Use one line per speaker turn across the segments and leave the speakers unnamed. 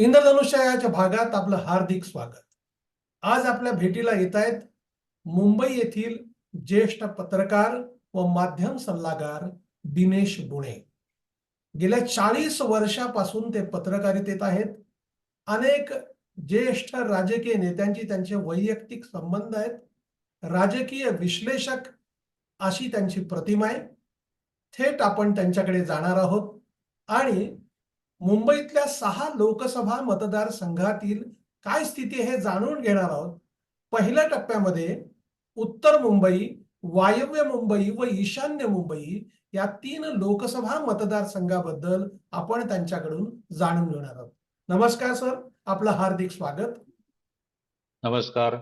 इंद्रधनुष्याच्या भागात आपलं हार्दिक स्वागत. आज आपल्या भेटीला येत आहेत मुंबई येथील ज्येष्ठ पत्रकार व माध्यम सल्लागार दिनेश बुणे. गेल्या चाळीस वर्षापासून ते पत्रकारितेत आहेत. अनेक ज्येष्ठ राजकीय नेत्यांची त्यांचे वैयक्तिक संबंध आहेत. राजकीय विश्लेषक अशी त्यांची प्रतिमा आहे. थेट आपण त्यांच्याकडे जाणार आहोत आणि मुंबईतल्या सहा लोकसभा मतदारसंघातील काय स्थिती आहे हे जाणून घेणार आहोत. पहिल्या टप्प्यामध्ये उत्तर मुंबई वायव्य मुंबई व ईशान्य मुंबई या तीन लोकसभा मतदारसंघाबद्दल आपण त्यांच्याकडून जाणून घेणार आहोत. नमस्कार सर आपलं हार्दिक स्वागत.
नमस्कार.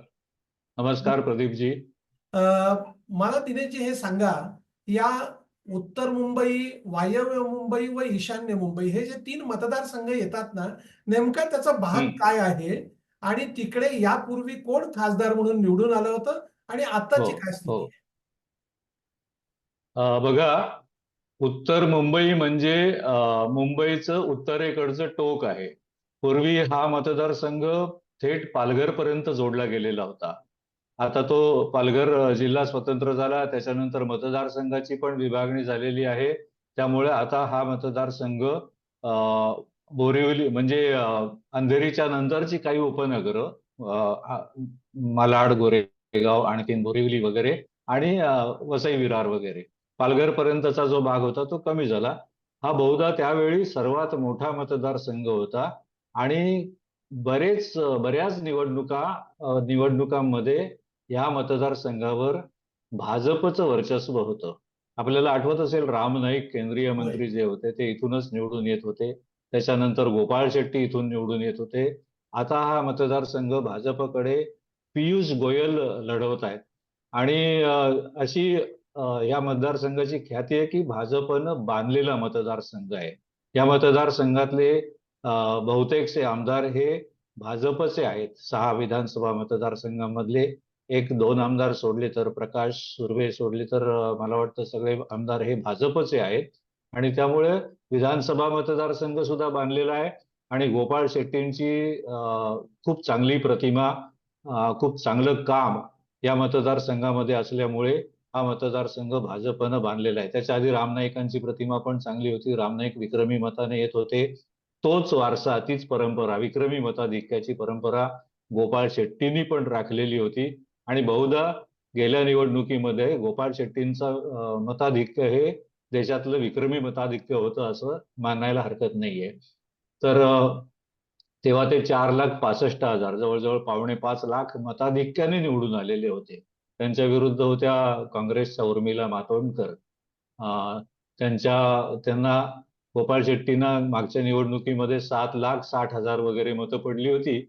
नमस्कार प्रदीपजी.
मला दिनेशजी हे सांगा या उत्तर मुंबई वायव्य मुंबई व ईशान्य मुंबई हे जे तीन मतदारसंघ येतात ना नेमका त्याचा भाग. काय आहे? आणि तिकडे यापूर्वी कोण खासदार म्हणून निवडून आलं होतं? आणि आताची
हो,
काय स्थिती
हो. बघा उत्तर मुंबई म्हणजे मुंबईचं उत्तरेकडचं टोक आहे. पूर्वी हा मतदारसंघ थेट पालघरपर्यंत जोडला गेलेला होता. आता तो पालघर जिल्हा स्वतंत्र झाला. त्याच्यानंतर मतदारसंघाची पण विभागणी झालेली आहे. त्यामुळे आता हा मतदारसंघ बोरिवली म्हणजे अंधेरीच्या नंतरची काही उपनगरं मालाड गोरेगाव आणखीन बोरिवली वगैरे आणि वसई विरार वगैरे. पालघर पर्यंतचा जो भाग होता तो कमी झाला. हा बहुधा त्यावेळी सर्वात मोठा मतदारसंघ होता. आणि बरेच बऱ्याच निवडणुका निवडणुकांमध्ये या मतदारसंघावर भाजपचं वर्चस्व होतं. आपल्याला आठवत असेल राम नाईक केंद्रीय मंत्री जे होते ते इथूनच निवडून येत होते. त्याच्यानंतर गोपाळ शेट्टी इथून निवडून येत होते. आता हा मतदारसंघ भाजपकडे पियुष गोयल लढवत आहेत. आणि अशी या मतदारसंघाची ख्याती आहे की भाजपनं बांधलेला मतदारसंघ आहे. या मतदारसंघातले बहुतेकसे आमदार हे भाजपचे आहेत. सहा विधानसभा मतदारसंघामधले. एक दोन आमदार सोडले तर प्रकाश सुर्वे सोडले तर मला वाटतं सगळे आमदार हे भाजपचे आहेत. आणि त्यामुळे विधानसभा मतदारसंघ सुद्धा बांधलेला आहे. आणि गोपाळ शेट्टींची खूप चांगली प्रतिमा खूप चांगलं काम या मतदारसंघामध्ये असल्यामुळे हा मतदारसंघ भाजपनं बांधलेला आहे. त्याच्या आधी रामनाईकांची प्रतिमा पण चांगली होती. रामनाईक विक्रमी मताने येत होते. तोच वारसा तीच परंपरा विक्रमी मताधिक्याची परंपरा गोपाळ शेट्टींनी पण राखलेली होती. आणि बहुधा गेल्या निवडणुकीमध्ये गोपाळ शेट्टींचं मताधिक्य हे देशातलं विक्रमी मताधिक्य होतं असं मानायला हरकत नाहीये. तर तेव्हा ते चार लाख पासष्ट हजार जवळजवळ पावणे पाच लाख मताधिक्याने निवडून आलेले होते. त्यांच्या विरुद्ध होत्या काँग्रेसच्या उर्मिला मातोंडकर. त्यांच्या त्यांना गोपाळ शेट्टींना मागच्या निवडणुकीमध्ये सात लाख साठ हजार वगैरे मतं पडली होती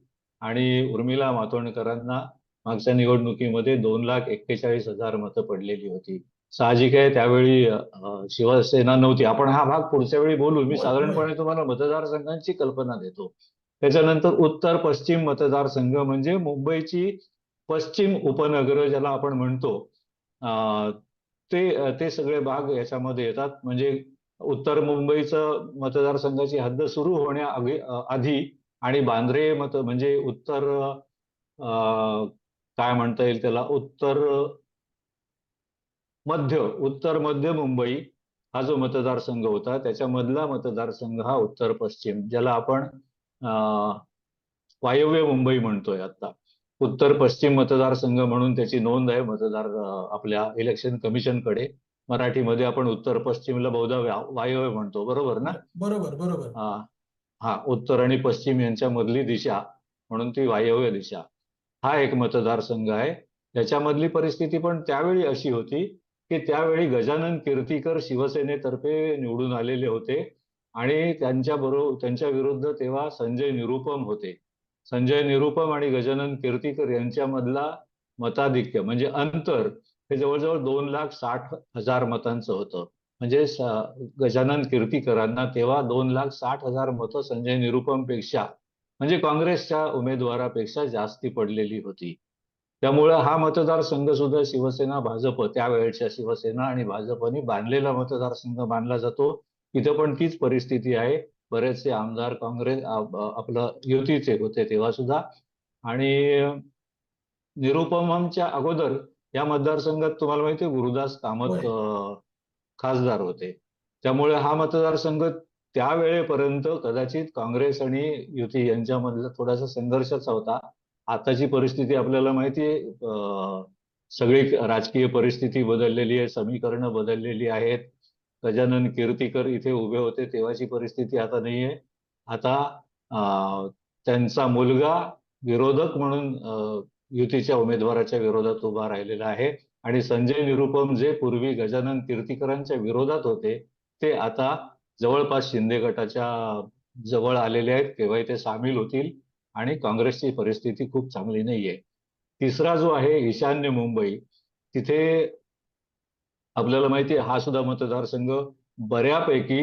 आणि उर्मिला मातोंडकरांना मागच्या निवडणुकीमध्ये दोन लाख एक्केचाळीस हजार मतं पडलेली होती. साहजिक आहे त्यावेळी शिवसेना नव्हती. आपण हा भाग पुढच्या वेळी बोलू. मी साधारणपणे तुम्हाला मतदारसंघांची कल्पना देतो. त्याच्यानंतर उत्तर पश्चिम मतदारसंघ म्हणजे मुंबईची पश्चिम उपनगर ज्याला आपण म्हणतो. ते ते सगळे भाग याच्यामध्ये येतात. म्हणजे उत्तर मुंबईचं मतदारसंघाची हद्द सुरू होण्या आधी आणि बांद्रे मत म्हणजे उत्तर काय म्हणता येईल त्याला? उत्तर मध्य उत्तर मध्य मुंबई हा जो मतदारसंघ होता त्याच्यामधला मतदारसंघ हा उत्तर पश्चिम ज्याला आपण वायव्य मुंबई म्हणतोय आता. उत्तर पश्चिम मतदारसंघ म्हणून त्याची नोंद आहे मतदार आपल्या इलेक्शन कमिशनकडे मराठीमध्ये आपण उत्तर पश्चिमला बहुधा व्या- वायव्य म्हणतो बरोबर ना?
बरोबर बरोबर.
हा हा उत्तर आणि पश्चिम यांच्या मधली दिशा म्हणून ती वायव्य दिशा. हा एक मतदारसंघ आहे. त्याच्यामधली परिस्थिती पण त्यावेळी अशी होती की त्यावेळी गजानन कीर्तीकर शिवसेनेतर्फे निवडून आलेले होते आणि त्यांच्या बरोबर त्यांच्या विरुद्ध तेव्हा संजय निरुपम होते. संजय निरुपम आणि गजानन कीर्तीकर यांच्यामधला मताधिक्य म्हणजे अंतर हे जवळजवळ दोन लाख साठ हजार मतांचं होतं. म्हणजे गजानन कीर्तीकरांना तेव्हा दोन लाख साठ हजार मतं संजय निरुपमपेक्षा म्हणजे काँग्रेसच्या उमेदवारापेक्षा जास्ती पडलेली होती. त्यामुळे हा मतदारसंघ सुद्धा शिवसेना भाजप त्यावेळेच्या शिवसेना आणि भाजपने बांधलेला मतदारसंघ मानला जातो. इथं पण तीच परिस्थिती आहे. बरेचसे आमदार काँग्रेस आप- आपलं युतीचे होते तेव्हा सुद्धा. आणि निरुपमच्या अगोदर या मतदारसंघात तुम्हाला माहिती गुरुदास कामत खासदार होते. त्यामुळे हा मतदारसंघ त्यावेळेपर्यंत कदाचित काँग्रेस आणि युती यांच्यामधला थोडासा संघर्षच होता. आताची परिस्थिती आपल्याला माहिती आहे. सगळी राजकीय परिस्थिती बदललेली आहे. समीकरणं बदललेली आहेत. गजानन कीर्तीकर इथे उभे होते. तेव्हाची परिस्थिती आता नाहीये. आता त्यांचा मुलगा विरोधक म्हणून युतीच्या उमेदवाराच्या विरोधात उभा राहिलेला आहे. आणि संजय निरुपम जे पूर्वी गजानन कीर्तीकरांच्या विरोधात होते ते आता जवळपास शिंदे गटाच्या जवळ आलेले आहेत तेव्हा ते सामील होतील आणि काँग्रेसची परिस्थिती खूप चांगली नाहीये. तिसरा जो आहे ईशान्य मुंबई तिथे आपल्याला माहिती आहे हा सुद्धा मतदारसंघ बऱ्यापैकी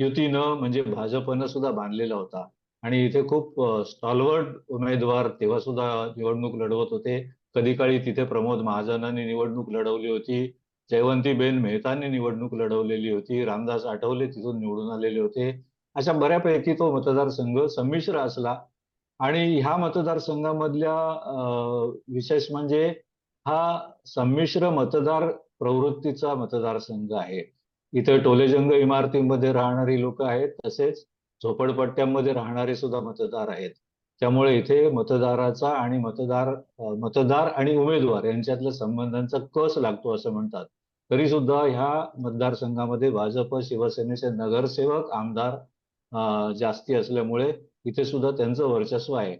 युतीनं म्हणजे भाजपनं सुद्धा बांधलेला होता. आणि इथे खूप स्टॉलवर्ड उमेदवार तेव्हा सुद्धा निवडणूक लढवत होते. कधी काळी तिथे प्रमोद महाजनांनी निवडणूक लढवली होती. जयवंतीबेन मेहतांनी निवडणूक लढवलेली होती रामदास आठवले तिथून निवडून आलेले होते. अशा बऱ्यापैकी तो मतदारसंघ संमिश्र असला आणि ह्या मतदारसंघामधल्या विशेष म्हणजे हा संमिश्र मतदार प्रवृत्तीचा मतदारसंघ आहे. इथे टोलेजंग इमारतीमध्ये राहणारी लोक आहेत तसेच झोपडपट्ट्यांमध्ये राहणारे सुद्धा मतदार आहेत. त्यामुळे इथे मतदाराचा आणि मतदार मतदार आणि उमेदवार यांच्यातल्या संबंधांचा कस लागतो असं म्हणतात. तरी सुद्धा ह्या मतदारसंघामध्ये भाजप शिवसेनेचे नगरसेवक आमदार जास्ती असल्यामुळे इथे सुद्धा त्यांचं वर्चस्व आहे.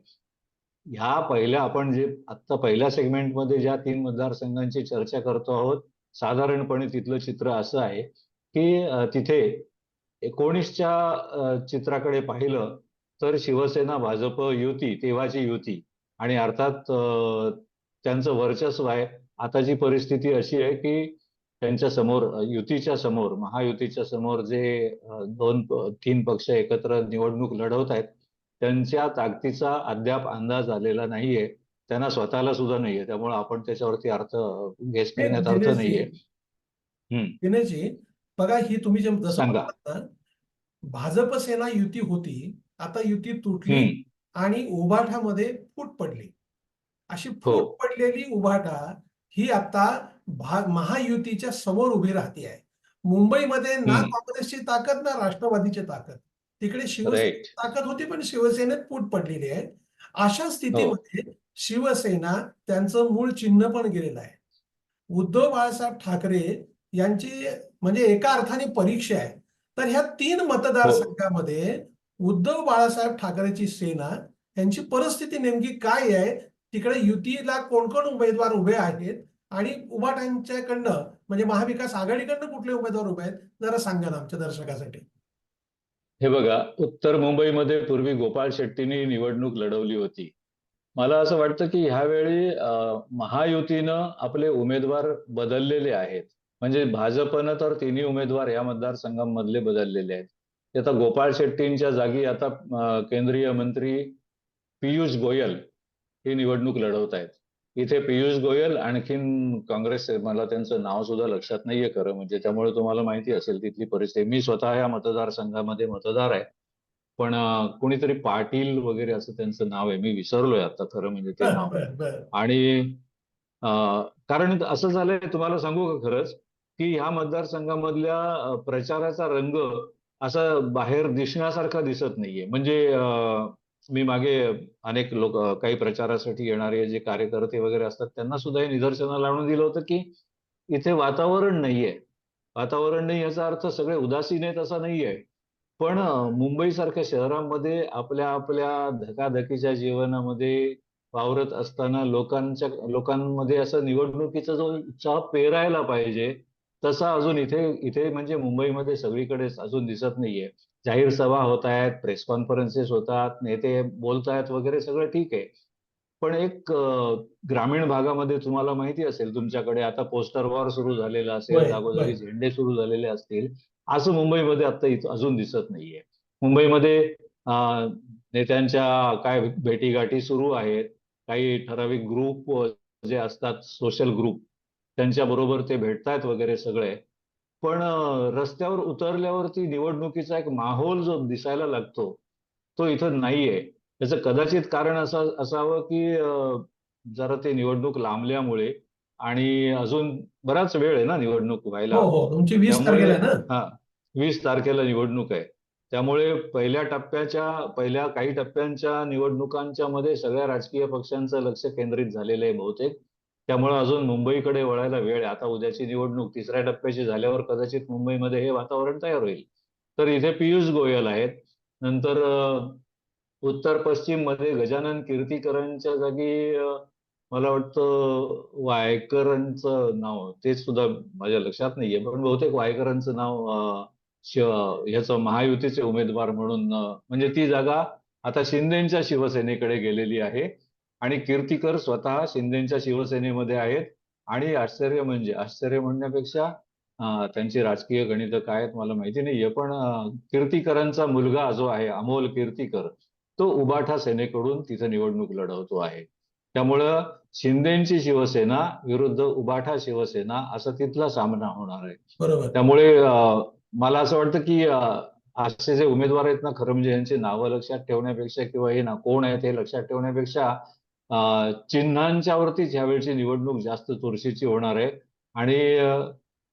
ह्या पहिल्या आपण जे आत्ता पहिल्या सेगमेंटमध्ये ज्या तीन मतदारसंघांची चर्चा करतो आहोत साधारणपणे तिथलं चित्र असं आहे की तिथे एकोणीसच्या चित्राकडे पाहिलं तर शिवसेना भाजप युती तेव्हाची युती आणि अर्थात त्यांचं वर्चस्व आहे. आताची परिस्थिती अशी आहे की त्यांच्यासमोर युतीच्या समोर महायुतीच्या समोर जे दोन तीन पक्ष एकत्र निवडणूक लढवत आहेत त्यांच्या ताकदीचा अद्याप अंदाज आलेला नाहीये त्यांना स्वतःला सुद्धा नाहीये त्यामुळे आपण त्याच्यावरती अर्थ गेस करण्यात अर्थ नाहीये.
दिनेशजी बघा ही तुम्ही जे
सांगा.
भाजप सेना युती होती आता युती तुटली. आणि उभाठामध्ये फूट पडली अशी
हो.
फूट पडलेली उभाटा ही आता भा महायुतीच्या समोर उभी राहते आहे. मुंबईमध्ये ना. काँग्रेसची ताकद ना राष्ट्रवादीची ताकद. तिकडे शिवसेनेची ताकद होती पण शिवसेनेत फूट पडलेली आहे. अशा स्थितीमध्ये शिवसेना त्यांचं मूळ चिन्ह पण गेलेलं आहे. उद्धव बाळासाहेब ठाकरे यांची म्हणजे एका अर्थाने परीक्षा आहे. तर ह्या तीन मतदारसंघामध्ये उद्धव बाळासाहेब ठाकरेची सेना यांची परिस्थिती नेमकी काय आहे? तिकडे युतीला कोण कोण उमेदवार उभे आहेत? आणि उभाटांच्याकडनं म्हणजे महाविकास आघाडीकडनं कुठले उमेदवार उभे आहेत? जरा सांगा ना आमच्या दर्शकासाठी.
हे बघा उत्तर मुंबईमध्ये पूर्वी गोपाळ शेट्टींनी निवडणूक लढवली होती. मला असं वाटतं की ह्यावेळी महायुतीनं आपले उमेदवार बदललेले आहेत. म्हणजे भाजपनं तर तिन्ही उमेदवार या मतदारसंघांमधले बदललेले आहेत. आता गोपाळ शेट्टींच्या जागी आता केंद्रीय मंत्री पियुष गोयल ही निवडणूक लढवत आहेत इथे पियुष गोयल आणखीन काँग्रेस मला त्यांचं नाव सुद्धा लक्षात नाहीये खरं. म्हणजे त्यामुळे तुम्हाला माहिती असेल तिथली परिस्थिती. मी स्वतः या मतदारसंघामध्ये मतदार आहे. पण कोणीतरी पाटील वगैरे असं त्यांचं नाव आहे. मी विसरलोय आता खरं म्हणजे ते नाव. आणि कारण असं झालंय तुम्हाला सांगू का खरंच? की ह्या मतदारसंघामधल्या प्रचाराचा रंग असा बाहेर दिसण्यासारखा दिसत नाहीये. म्हणजे मी मागे अनेक लोक काही प्रचारासाठी येणारे जे कार्यकर्ते वगैरे असतात त्यांना सुद्धा हे निदर्शनाला लावून दिलं होतं की इथे वातावरण नाहीये. वातावरण नाही याचा अर्थ सगळे उदासीन आहेत असा नाहीये. पण मुंबईसारख्या शहरामध्ये आपल्या आपल्या धकाधकीच्या जीवनामध्ये वावरत असताना लोकांच्या लोकांमध्ये असं निवडणुकीचा जो उत्साह पेरायला पाहिजे तसा अजून इथे इथे म्हणजे मुंबईमध्ये सगळीकडेच अजून दिसत नाहीये. जाहीर सभा होत आहेत प्रेस कॉन्फरन्सेस होतात नेते बोलतायत वगैरे सगळं ठीक आहे. पण एक ग्रामीण भागामध्ये तुम्हाला माहिती असेल तुमच्याकडे आता पोस्टर वॉर सुरू झालेलं असेल जागोजागी. झेंडे सुरू झालेले असतील. असं मुंबईमध्ये आता इथं अजून दिसत नाहीये. मुंबईमध्ये नेत्यांच्या काय भेटीगाठी सुरू आहेत. काही ठराविक ग्रुप जे असतात सोशल ग्रुप त्यांच्या बरोबर ते भेटतायत वगैरे सगळे. पण रस्त्यावर उतरल्यावरती निवडणुकीचा एक माहोल जो दिसायला लागतो तो इथं नाहीये. त्याचं कदाचित कारण असं असावं की जरा ते निवडणूक लांबल्यामुळे आणि अजून बराच वेळ आहे ना निवडणूक व्हायला.
हो हो
हा वीस तारखेला निवडणूक आहे. त्यामुळे पहिल्या टप्प्याच्या पहिल्या काही टप्प्यांच्या निवडणुकांच्या मध्ये सगळ्या राजकीय पक्षांचं लक्ष केंद्रित झालेलं आहे बहुतेक. त्यामुळे अजून मुंबईकडे वळायला वेळ आहे. आता उद्याची निवडणूक तिसऱ्या टप्प्याची झाल्यावर कदाचित मुंबईमध्ये हे वातावरण तयार होईल. तर इथे पियुष गोयल आहेत. नंतर उत्तर पश्चिममध्ये गजानन कीर्तीकरांच्या जागी मला वाटतं वायकरांचं नाव ते सुद्धा माझ्या लक्षात नाहीये. पण बहुतेक वायकरांचं नाव ह्याचं महायुतीचे उमेदवार म्हणून म्हणजे ती जागा आता शिंदेच्या शिवसेनेकडे गेलेली आहे. आणि कीर्तीकर स्वतः शिंदेच्या शिवसेनेमध्ये आहेत. आणि आश्चर्य म्हणजे आश्चर्य म्हणण्यापेक्षा त्यांची राजकीय गणितं काय आहेत मला माहिती नाहीये पण कीर्तीकरांचा मुलगा जो आहे अमोल कीर्तीकर तो उबाठा सेनेकडून तिथं निवडणूक लढवतो आहे. त्यामुळं शिंदेची शिवसेना विरुद्ध उबाठा शिवसेना असा तिथला सामना होणार आहे. त्यामुळे मला असं वाटतं की असे जे उमेदवार आहेत ना खरं म्हणजे यांची नावं लक्षात ठेवण्यापेक्षा किंवा हे ना कोण आहेत हे लक्षात ठेवण्यापेक्षा चिन्हांच्या वरतीच ह्यावेळची निवडणूक जास्त चुरशीची होणार आहे. आणि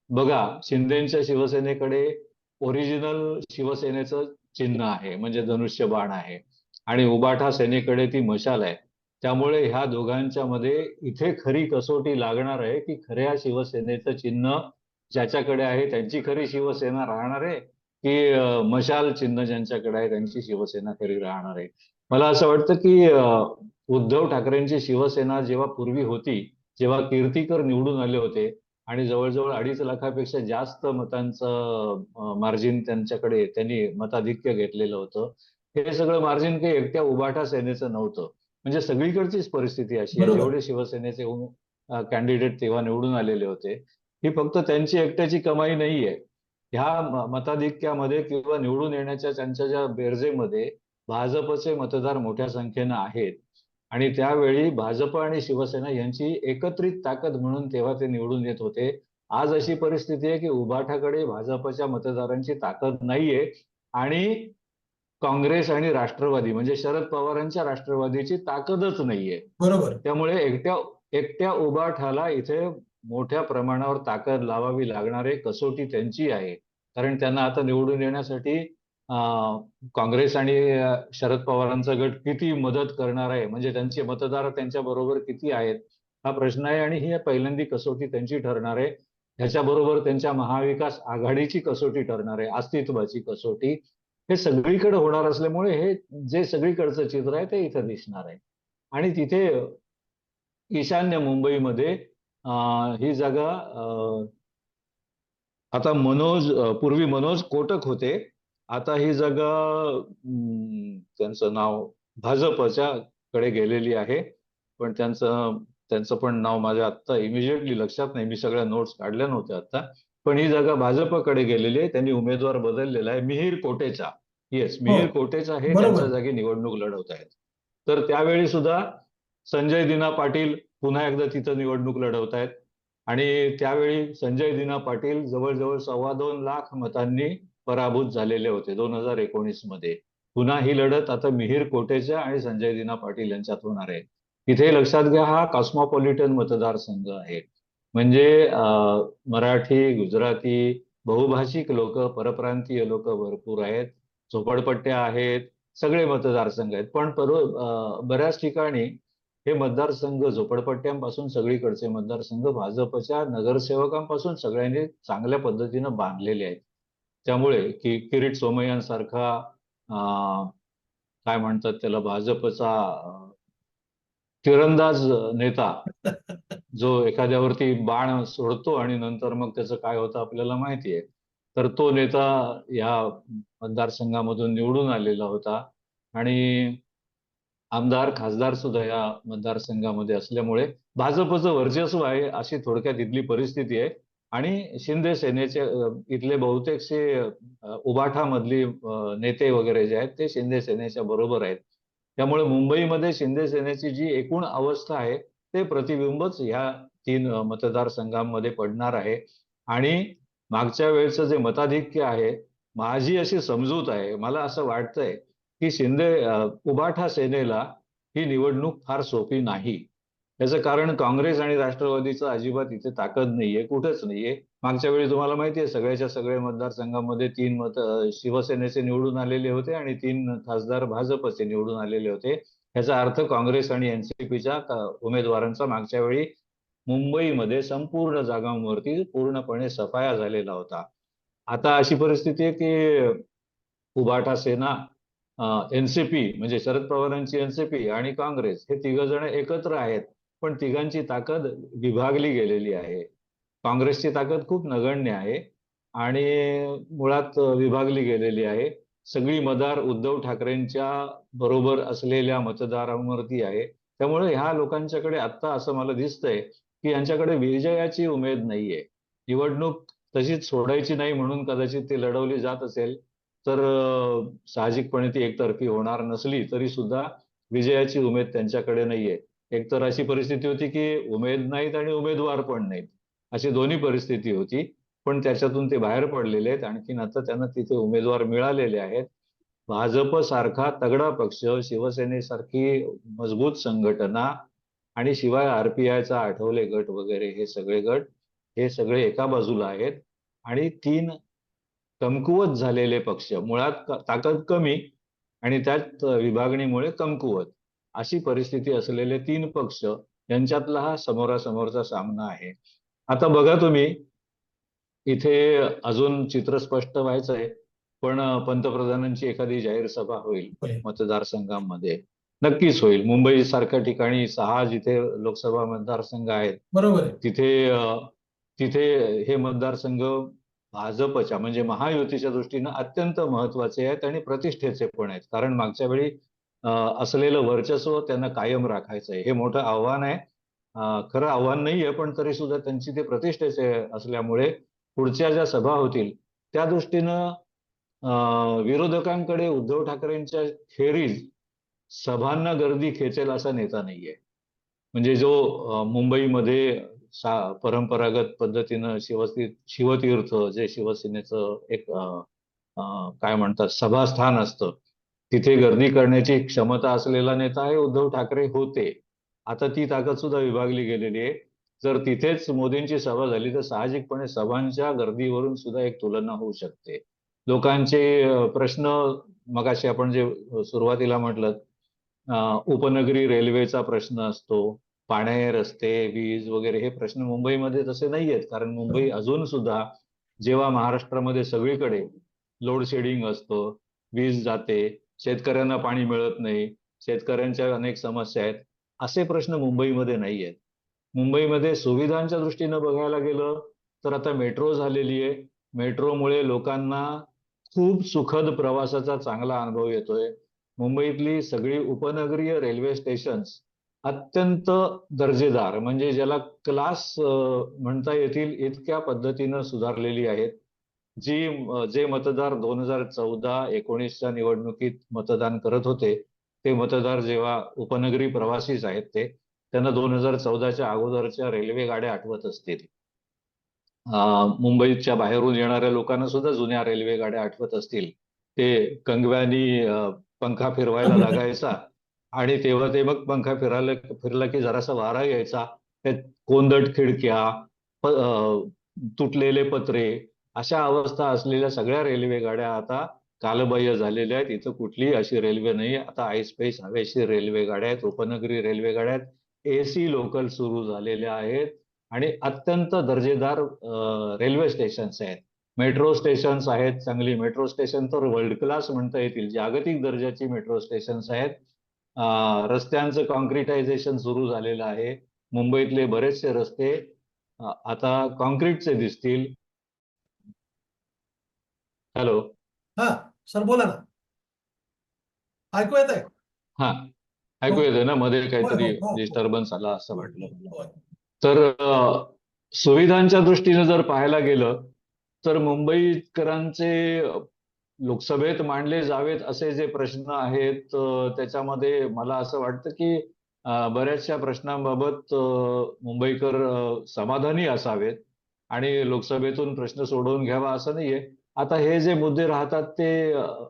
बघा शिंदेच्या शिवसेनेकडे ओरिजिनल शिवसेनेचं चिन्ह आहे म्हणजे धनुष्यबाण आहे. आणि उबाठा सेनेकडे ती मशाल आहे. त्यामुळे ह्या दोघांच्या मध्ये इथे खरी कसोटी लागणार आहे की खऱ्या शिवसेनेचं चिन्ह ज्याच्याकडे आहे त्यांची खरी शिवसेना राहणार आहे की मशाल चिन्ह ज्यांच्याकडे आहे त्यांची शिवसेना खरी राहणार आहे. मला असं वाटतं की उद्धव ठाकरेंची शिवसेना जेव्हा पूर्वी होती जेव्हा कीर्तीकर निवडून आले होते आणि जवळजवळ अडीच लाखापेक्षा जास्त मतांचं मार्जिन त्यांच्याकडे त्यांनी मताधिक्य घेतलेलं होतं. हे सगळं मार्जिन काही एकट्या उबाठा सेनेचं नव्हतं. म्हणजे सगळीकडचीच परिस्थिती अशी. जेवढे शिवसेनेचे कॅन्डिडेट तेव्हा निवडून आलेले होते ही फक्त त्यांची एकट्याची कमाई नाहीये. ह्या मताधिक्यामध्ये किंवा निवडून येण्याच्या त्यांच्या ज्या बेरजेमध्ये भाजपचे मतदार मोठ्या संख्येनं आहेत. आणि त्यावेळी भाजप आणि शिवसेना यांची एकत्रित ताकद म्हणून तेव्हा ते निवडून येत होते. आज अशी परिस्थिती आहे की उबाठाकडे भाजपच्या मतदारांची ताकद नाहीये आणि काँग्रेस आणि राष्ट्रवादी म्हणजे शरद पवारांच्या राष्ट्रवादीची ताकदच नाहीये.
बरोबर.
त्यामुळे एकट्या एकट्या उबाठाला इथे मोठ्या प्रमाणावर ताकद लावावी लागणार आहे कसोटी त्यांची आहे. कारण त्यांना आता निवडून येण्यासाठी काँग्रेस आणि शरद पवारांचा गट किती मदत करणार आहे? म्हणजे त्यांचे मतदार त्यांच्या बरोबर किती आहेत? हा प्रश्न आहे आणि ही पहिल्यांदी कसोटी त्यांची ठरणार आहे. ह्याच्याबरोबर त्यांच्या महाविकास आघाडीची कसोटी ठरणार आहे. अस्तित्वाची कसोटी. हे सगळीकडे होणार असल्यामुळे हे जे सगळीकडचं चित्र आहे ते इथं दिसणार आहे. आणि तिथे ईशान्य मुंबईमध्ये ही जागा आता मनोज पूर्वी मनोज कोटक होते. आता ही जागा त्यांचं नाव भाजपच्या कडे गेलेली आहे. पण त्यांचं त्यांचं पण नाव माझ्या आत्ता इमिजिएटली लक्षात नाही. मी सगळ्या नोट्स काढल्या नव्हत्या आता पण ही जागा भाजपकडे गेलेली आहे. त्यांनी उमेदवार बदललेला आहे. मिहीर कोटेचा. येस मिहीर कोटेचा हे. त्यांच्या जागी निवडणूक लढवत आहेत. तर त्यावेळी सुद्धा संजय दिना पाटील पुन्हा एकदा तिथं निवडणूक लढवत आहेत. आणि त्यावेळी संजय दिना पाटील जवळजवळ सव्वा दोन लाख मतांनी पराभूत झालेले होते दोन हजार एकोणीसमध्ये. पुन्हा ही लढत आता मिहीर कोटेच्या आणि संजय दिना पाटील यांच्यात होणार आहे. इथे लक्षात घ्या हा कॉस्मॉपॉलिटन मतदारसंघ आहे. म्हणजे मराठी गुजराती बहुभाषिक लोक परप्रांतीय लोक भरपूर आहेत. झोपडपट्ट्या आहेत सगळे मतदारसंघ आहेत. पण पर बऱ्याच ठिकाणी हे मतदारसंघ झोपडपट्ट्यांपासून सगळीकडचे मतदारसंघ भाजपच्या नगरसेवकांपासून सगळ्यांनी चांगल्या पद्धतीनं बांधलेले आहेत. त्यामुळे की किरीट सोमय्यांसारखा काय म्हणतात त्याला भाजपचा तिरंदाज नेता जो एखाद्यावरती बाण सोडतो आणि नंतर मग त्याचं काय होतं आपल्याला माहिती आहे. तर तो नेता या मतदारसंघामधून निवडून आलेला होता. आणि आमदार खासदार सुद्धा या मतदारसंघामध्ये असल्यामुळे भाजपचं वर्चस्व आहे अशी थोडक्यात इथली परिस्थिती आहे. आणि शिंदे सेनेचे इथले बहुतेकसे उभाठामधली नेते वगैरे जे आहेत ते शिंदे सेनेच्या बरोबर आहेत. त्यामुळे मुंबईमध्ये शिंदे सेनेची जी एकूण अवस्था आहे ते प्रतिबिंबच ह्या तीन मतदारसंघांमध्ये पडणार आहे. आणि मागच्या वेळेचं जे मताधिक्य आहे माझी अशी समजूत आहे मला असं वाटतंय की शिंदे उभाठा सेनेला ही निवडणूक फार सोपी नाही. याचं कारण काँग्रेस आणि राष्ट्रवादीचं अजिबात इथे ताकद नाहीये कुठेच नाहीये. मागच्या वेळी तुम्हाला माहिती आहे सगळ्याच्या सगळ्या मतदारसंघामध्ये तीन मत शिवसेनेचे निवडून आलेले होते आणि तीन खासदार भाजपचे निवडून आलेले होते. याचा अर्थ काँग्रेस आणि एनसीपीच्या उमेदवारांचा मागच्या वेळी मुंबईमध्ये संपूर्ण जागांवरती पूर्णपणे सफाया झालेला होता. आता अशी परिस्थिती आहे की उभाटा सेना एनसीपी म्हणजे शरद पवारांची एनसीपी आणि काँग्रेस हे तिघ जण एकत्र आहेत. पण तिघांची ताकद विभागली गेलेली आहे. काँग्रेसची ताकद खूप नगण्य आहे आणि मुळात विभागली गेलेली आहे. सगळी मदार उद्धव ठाकरेंच्या बरोबर असलेल्या मतदारांवरती आहे. त्यामुळे ह्या लोकांच्याकडे आत्ता असं मला दिसतंय की यांच्याकडे विजयाची उमेद नाहीये. निवडणूक तशीच सोडायची नाही म्हणून कदाचित ती लढवली जात असेल तर साहजिकपणे ती एकतर्फी होणार नसली तरी सुद्धा विजयाची उमेद त्यांच्याकडे नाहीये. एक तर अशी परिस्थिती होती की उमेद नाहीत आणि उमेदवार पण नाहीत. अशी दोन्ही परिस्थिती होती पण त्याच्यातून ते बाहेर पडलेले आहेत. आणखीन आता त्यांना तिथे उमेदवार मिळालेले आहेत. भाजप सारखा तगडा पक्ष शिवसेनेसारखी मजबूत संघटना आणि शिवाय आरपीआयचा आठवले गट वगैरे हे सगळे गट हे सगळे एका बाजूला आहेत. आणि तीन कमकुवत झालेले पक्ष मुळात ताकद कमी आणि त्यात विभागणीमुळे कमकुवत. अशी परिस्थिती असलेले तीन पक्ष यांच्यातला हा समोरासमोरचा सामना आहे. आता बघा तुम्ही इथे अजून चित्र स्पष्ट व्हायचंय पण पंतप्रधानांची एखादी जाहीर सभा होईल. मतदारसंघामध्ये नक्कीच होईल. मुंबई सारख्या ठिकाणी सहा जिथे लोकसभा मतदारसंघ आहेत
बरोबर आहे.
तिथे तिथे हे मतदारसंघ भाजपच्या म्हणजे महायुतीच्या दृष्टीनं अत्यंत महत्त्वाचे आहेत आणि प्रतिष्ठेचे पण आहेत. कारण मागच्या वेळी असलेलं वर्चस्व त्यांना कायम राखायचं आहे. हे मोठं आव्हान आहे. खरं आव्हान नाहीये पण तरी सुद्धा त्यांची ते प्रतिष्ठेचे असल्यामुळे पुढच्या ज्या सभा होतील त्या दृष्टीनं विरोधकांकडे उद्धव ठाकरेंच्या खेरीज सभांना गर्दी खेचेल असा नेता नाहीये. म्हणजे जो मुंबईमध्ये सा परंपरागत पद्धतीनं शिवती शिवतीर्थ जे शिवसेनेचं एक काय म्हणतात सभास्थान असतं तिथे गर्दी करण्याची क्षमता असलेला नेता आहे उद्धव ठाकरे होते. आता ती ताकद सुद्धा विभागली गेलेली आहे. जर तिथेच मोदींची सभा झाली तर साहजिकपणे सभांच्या गर्दीवरून सुद्धा एक तुलना होऊ शकते. लोकांचे प्रश्न मगाशी आपण जे सुरुवातीला म्हटलं उपनगरी रेल्वेचा प्रश्न असतो पाणे रस्ते वीज वगैरे हे प्रश्न मुंबईमध्ये तसे नाही आहेत कारण मुंबई अजून सुद्धा जेव्हा महाराष्ट्रामध्ये सगळीकडे लोड शेडिंग असतं वीज जाते शेतकऱ्यांना पाणी मिळत नाही शेतकऱ्यांच्या अनेक समस्या आहेत असे प्रश्न मुंबईमध्ये नाही आहेत. मुंबईमध्ये सुविधांच्या दृष्टीनं बघायला गेलं तर आता मेट्रो झालेली आहे. मेट्रोमुळे लोकांना खूप सुखद प्रवासाचा चांगला अनुभव येतोय. मुंबईतली सगळी उपनगरीय रेल्वे स्टेशन्स अत्यंत दर्जेदार म्हणजे ज्याला क्लास म्हणता येतील इतक्या पद्धतीनं सुधारलेली आहेत. जी जे मतदार दोन हजार चौदा एकोणीसच्या निवडणुकीत मतदान करत होते ते मतदार जेव्हा उपनगरी प्रवासीच आहेत ते त्यांना दोन हजार चौदाच्या अगोदरच्या रेल्वे गाड्या आठवत असतील. मुंबईच्या बाहेरून येणाऱ्या लोकांना सुद्धा जुन्या रेल्वे गाड्या आठवत असतील. ते कंगव्यानी पंखा फिरवायला लागायचा आणि तेव्हा ते मग पंखा फिरायला फिरला की जरासा वारा यायचा. त्यात कोंदट खिडक्या तुटलेले पत्रे अशा अवस्था असलेल्या सगळ्या रेल्वे गाड्या आता कालबाह्य झालेल्या आहेत. इथं कुठलीही अशी रेल्वे नाही. आता आयस्पेस हवेशी रेल्वे गाड्या आहेत उपनगरी रेल्वे गाड्या आहेत. एसी लोकल सुरू झालेल्या आहेत आणि अत्यंत दर्जेदार रेल्वे स्टेशन्स आहेत. मेट्रो स्टेशन्स आहेत चांगली मेट्रो स्टेशन तर वर्ल्ड क्लास म्हणता येतील. जागतिक दर्जाची मेट्रो स्टेशन्स आहेत. रस्त्यांचं कॉन्क्रिटायझेशन सुरू झालेलं आहे. मुंबईतले बरेचसे रस्ते आता कॉन्क्रीटचे दिसतील. हॅलो.
हा सर बोला ना. ऐकू येत आहे
हा ऐकू येतंय ना? मध्ये काहीतरी
हो, हो, हो.
डिस्टर्बन्स आला असं वाटलं. तर सुविधांच्या दृष्टीने जर पाहायला गेलं तर मुंबईकरांचे लोकसभेत मांडले जावेत असे जे प्रश्न आहेत त्याच्यामध्ये मला असं वाटतं की बऱ्याचशा प्रश्नांबाबत मुंबईकर समाधानी असावेत आणि लोकसभेतून प्रश्न सोडवून घ्यावा असं नाहीये. आता हे जे मुद्दे राहतात ते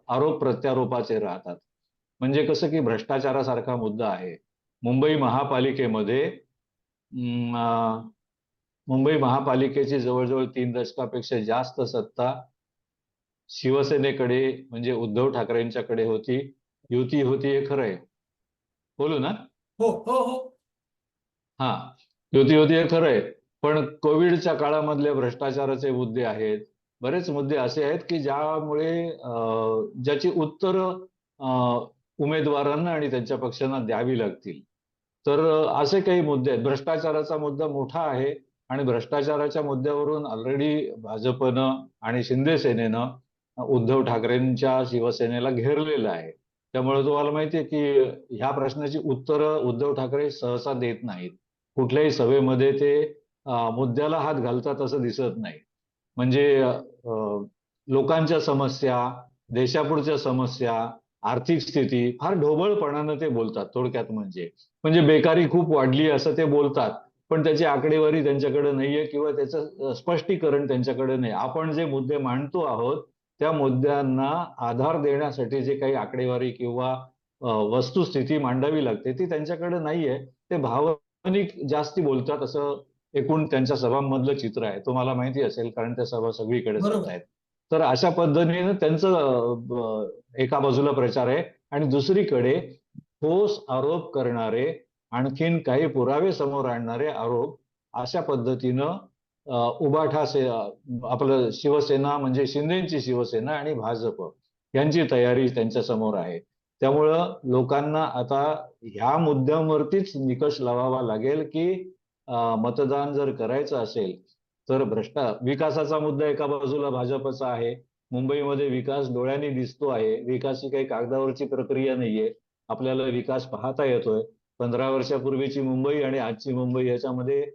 आरोप प्रत्यारोपाचे राहतात. म्हणजे कसं की भ्रष्टाचारासारखा मुद्दा आहे. मुंबई महापालिकेमध्ये मुंबई महापालिकेची जवळजवळ तीन दशकापेक्षा जास्त सत्ता शिवसेनेकडे म्हणजे उद्धव ठाकरेंच्याकडे होती. युती होती हे खरं आहे. बोलू ना?
हो हो हो.
हा. युती होती हे खरं आहे. पण कोविडच्या काळामधले भ्रष्टाचाराचे मुद्दे आहेत. बरेच मुद्दे असे आहेत की ज्यामुळे ज्याची उत्तर उमेदवारांना आणि त्यांच्या पक्षांना द्यावी लागतील. तर असे काही मुद्दे आहेत. भ्रष्टाचाराचा मुद्दा मोठा आहे आणि भ्रष्टाचाराच्या मुद्द्यावरून ऑलरेडी भाजपनं आणि शिंदे सेनेनं उद्धव ठाकरेंच्या शिवसेनेला घेरलेलं आहे. त्यामुळे तुम्हाला माहितीये की ह्या प्रश्नाची उत्तरं उद्धव ठाकरे सहसा देत नाहीत. कुठल्याही सभेमध्ये ते मुद्द्याला हात घालतात असं दिसत नाही. म्हणजे लोकांच्या समस्या देशापुढच्या समस्या आर्थिक स्थिती फार ढोबळपणानं ते बोलतात थोडक्यात म्हणजे. म्हणजे बेकारी खूप वाढली असं ते बोलतात पण त्याची आकडेवारी त्यांच्याकडे नाहीये किंवा त्याचं स्पष्टीकरण त्यांच्याकडे नाही. आपण जे मुद्दे मांडतो आहोत त्या मुद्द्यांना आधार देण्यासाठी जे काही आकडेवारी किंवा वस्तुस्थिती मांडावी लागते ती त्यांच्याकडे नाहीये. ते भावनिक जास्ती बोलतात असं एकूण त्यांच्या सभांमधलं चित्र आहे. तुम्हाला माहिती असेल कारण त्या सभा सगळीकडे. होत आहेत तर अशा पद्धतीने त्यांचं एका बाजूला प्रचार आहे आणि दुसरीकडे ठोस आरोप करणारे आणखीन काही पुरावे समोर आणणारे आरोप अशा पद्धतीनं उबाठा से आपलं शिवसेना म्हणजे शिंदेची शिवसेना आणि भाजप यांची तयारी त्यांच्यासमोर आहे. त्यामुळं लोकांना आता ह्या मुद्द्यांवरतीच निकष लावावा लागेल की मतदान जर करायचं असेल तर भ्रष्टा विकासाचा मुद्दा एका बाजूला भाजपचा आहे. मुंबईमध्ये विकास डोळ्यांनी दिसतो आहे. विकास ही काही कागदावरची प्रक्रिया नाहीये. आपल्याला विकास पाहता येतोय. पंधरा वर्षापूर्वीची मुंबई आणि आजची मुंबई याच्यामध्ये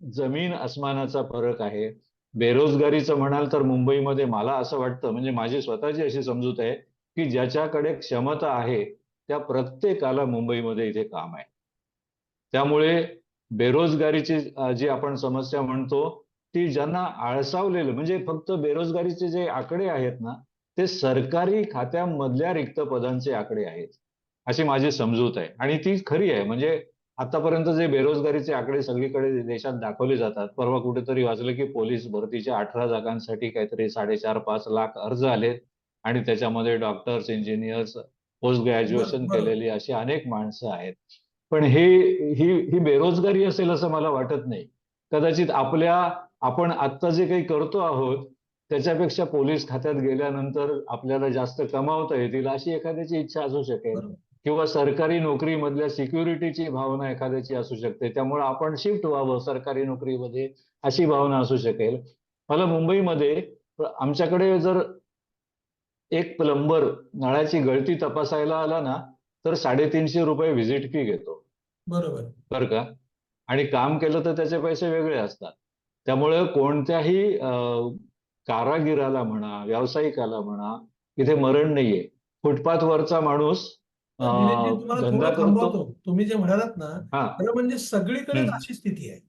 जमीन अस्मानाचा फरक आहे. बेरोजगारीचं म्हणाल तर मुंबईमध्ये मला असं वाटतं म्हणजे माझी स्वतःची अशी समजूत आहे की ज्याच्याकडे क्षमता आहे त्या प्रत्येकाला मुंबईमध्ये इथे काम आहे. त्यामुळे बेरोजगारीची जी आपण समस्या म्हणतो ती ज्यांना आळसावलेलं म्हणजे फक्त बेरोजगारीचे जे आकडे आहेत ना ते सरकारी खात्यामधल्या रिक्त पदांचे आकडे आहेत. अशी माझी समजूत आहे. आणि ती खरी आहे. म्हणजे आतापर्यंत जे बेरोजगारीचे आकडे सगळीकडे देशात दाखवले जातात. परवा कुठेतरी वाचलं की पोलीस भरतीच्या अठरा जागांसाठी काहीतरी साडेचार पाच लाख अर्ज आलेत. आणि त्याच्यामध्ये डॉक्टर्स इंजिनियर्स पोस्ट ग्रॅज्युएशन. केलेली अशी अनेक माणसं आहेत. पण हे ही ही बेरोजगारी असेल असं मला वाटत नाही. कदाचित आपल्या आपण आत्ता जे काही करतो आहोत त्याच्यापेक्षा पोलीस खात्यात गेल्यानंतर आपल्याला जास्त कमावता येतील अशी एखाद्याची इच्छा असू शकेल. किंवा सरकारी नोकरीमधल्या सिक्युरिटीची भावना एखाद्याची असू शकते. त्यामुळे आपण शिफ्ट व्हावं सरकारी नोकरीमध्ये अशी भावना असू शकेल. मला मुंबईमध्ये आमच्याकडे जर एक प्लंबर नळाची गळती तपासायला आला ना तर साडेतीनशे रुपये व्हिजिट फी घेतो.
बरोबर.
बरं का? आणि काम केलं तर त्याचे पैसे वेगळे असतात. त्यामुळे कोणत्याही कारागिराला म्हणा व्यावसायिकाला म्हणा इथे मरण नाहीये. फुटपाथवरचा माणूस अं,
दिनेशजी, तुम्हाला
धंदा करतो.
तुम्ही जे म्हणालात ना खरं म्हणजे सगळीकडेच. अशी स्थिती आहे.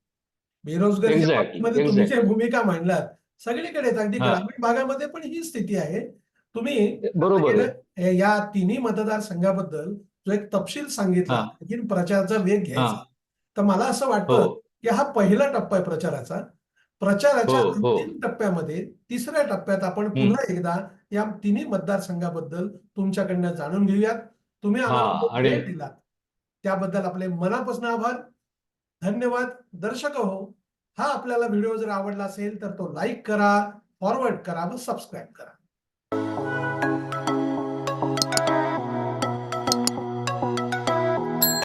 जे भूमिका मांडलात सगळीकडेच अगदी. ग्रामीण भागामध्ये पण ही स्थिती आहे. तुम्ही
बरोबर आहे.
या तिन्ही मतदारसंघाबद्दल जो एक तपशील सांगितला. आणखीन प्रचाराचा वेग घ्यायचा. तर मला असं वाटतं
हो
की हा पहिला टप्पा आहे प्रचाराचा प्रचाराच्या
हो, हो.
अंतिम टप्प्यामध्ये तिसऱ्या टप्प्यात आपण. पुन्हा एकदा या तिन्ही मतदारसंघाबद्दल तुमच्याकडनं जाणून घेऊयात तुम्ही आम्हाला दिलात त्याबद्दल आपले मनापासून आभार धन्यवाद दर्शक हो हा आपल्याला व्हिडिओ जर आवडला असेल तर तो लाईक करा फॉरवर्ड करा व सबस्क्राईब करा